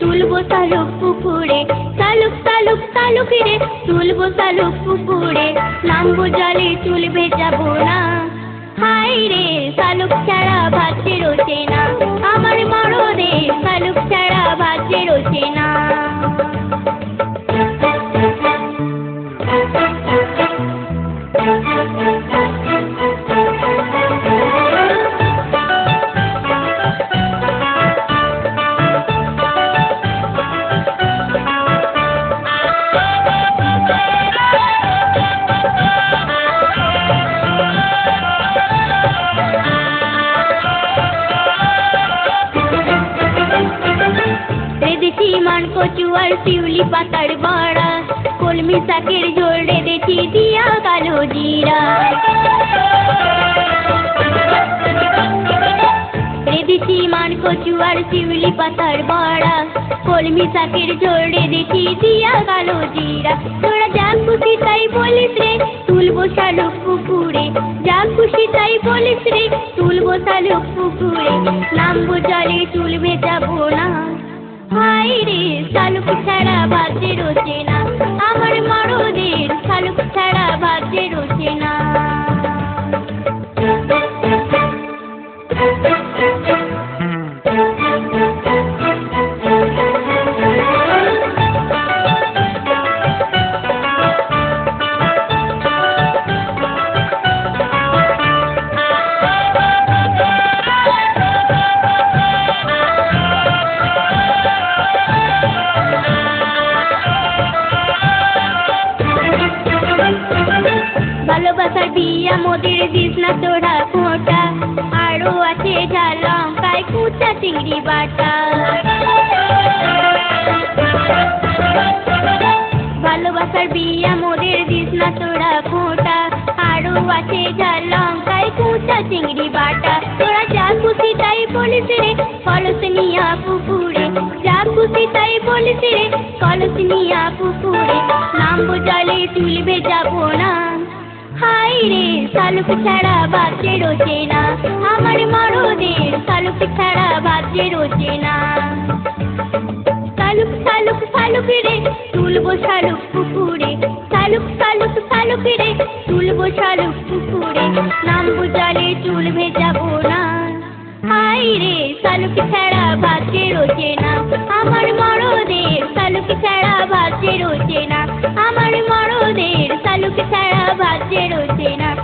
তুলবো তালুক পুকুরে, তালুক তালুক তালুক রে, তুলবো তালুক পুকুরে। নামবো জলে চুল ভেজাবো না। হাই রে, তালুক ছাড়া ভাতে রোচে না। আমার মরদে তালুক ছাড়া ভাতে রোচে না। রেঁধেছি মান কচু আর শিউলি পাতার বড়া কলমি শাকের ঝোল রেঁধেছি দিয়া কালো জিরা রেঁধেছি মান কচু আর শিউলি পাতার বড়া কলমি শাকের ঝোল রেঁধেছি দিয়া কালো জিরা তোরা যা খুশি তাই বলিস রে তুলবো শালুক পুকুরে যা খুশি তাই বলিস রে তুলবো শালুক পুকুরে নামবো জলে চুল ভেজাবো না হাই রে শালুক ছাড়া বাজে রোচে না। আমার মরদের শালুক ছাড়া বাজে রোচে না। বিয়া মোদের দিস তোরা ফোঁটা আরও আছে ঝাল লঙ্কায় কুচা চিংড়ি বাটা। ভালোবাসার বিয়া মোদের দিস তোরা ফোঁটা আরও আছে ঝাল লঙ্কায় কুচা চিংড়ি বাটা। তোরা যা খুশি তাই বলিস রে, কলস নিয়া পুকুরে। যা খুশি তাই বলিস রে, কলস নিয়া পুকুরে। নামবো জলে চুল ভেজাবো না। রে শালুক ছাড়া বাজে রোচে না। আমার মরদের শালুক ছাড়া বাজে রোচে না। শালুক শালুক শালুক রে, তুলবো শালুক পুকুরে। শালুক শালুক শালুক রে, তুলবো শালুক পুকুরে। নামবো জলে চুল ভেজাবো না। হাই রে শালুক ছাড়া বাজে রোচে না। আমার মরদের শালুক ছাড়া বাজে রোচে না। আমার মরদের শালুক ছাড়া বাজে রোচে না।